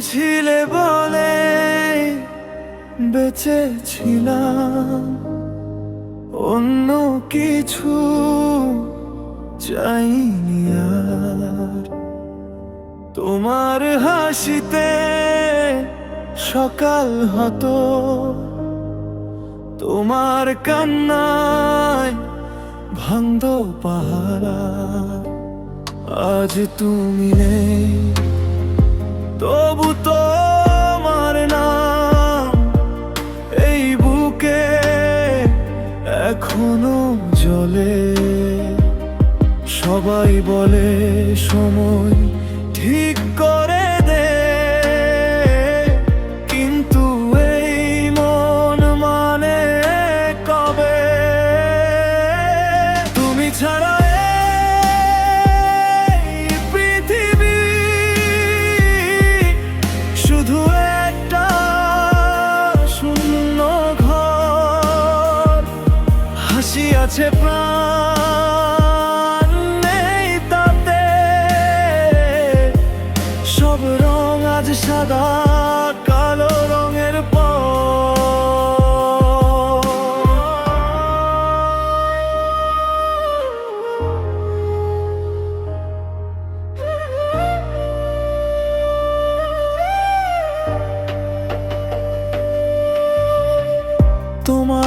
ছিলে বলে বেঁচে ছিলাম অন্য কিছু চাইনি আর। তোমার হাসিতে সকাল হতো। তোমার কান্নায় ভাঙত পাহারা আজ তুমি নেই। তবু তোমার নাম এই বুকে এখনও জলে সবাই বলে সময় আছে প্রাণ নেই তাতে। সব রং আজ সাদা কালো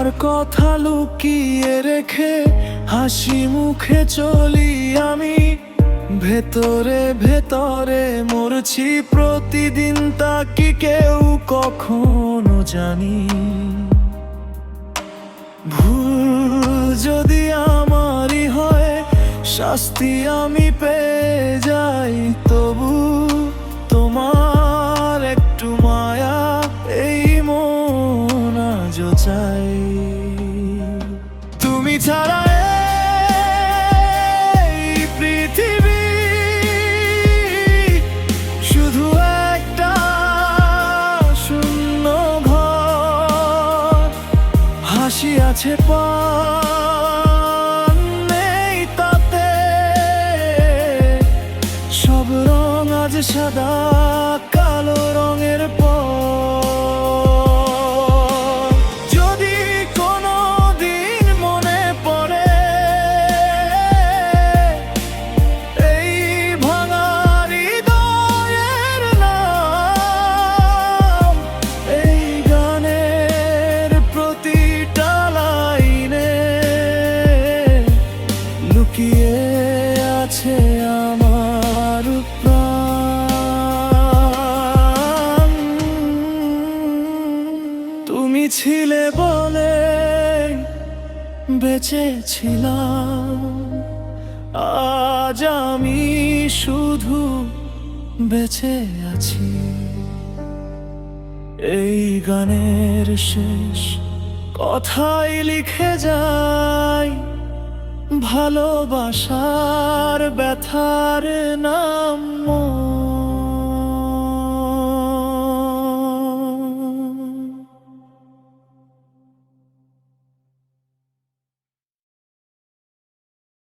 তোমার কথা লুকিয়ে রেখে হাসি মুখে চলি আমি। ভেতরে ভেতরে মরছি প্রতিদিন তা কি কেউ কখনো জানি। ভুল যদি আমারই হয়, শাস্তি আমি পেয়ে যাই, তবু তুমি ছাড়া পৃথিবী শুধু একটা ঘর। হাসি আছে তাতে। সব রং আজ সাদা, কালো রঙের আছে আমার প্রাণ। তুমি ছিলে বলে বেঁচে ছিলাম আজ আমি শুধু বেঁচে আছি। এই গানের শেষ কথাই লিখে যাই। ভালোবাসার ব্যথার নাম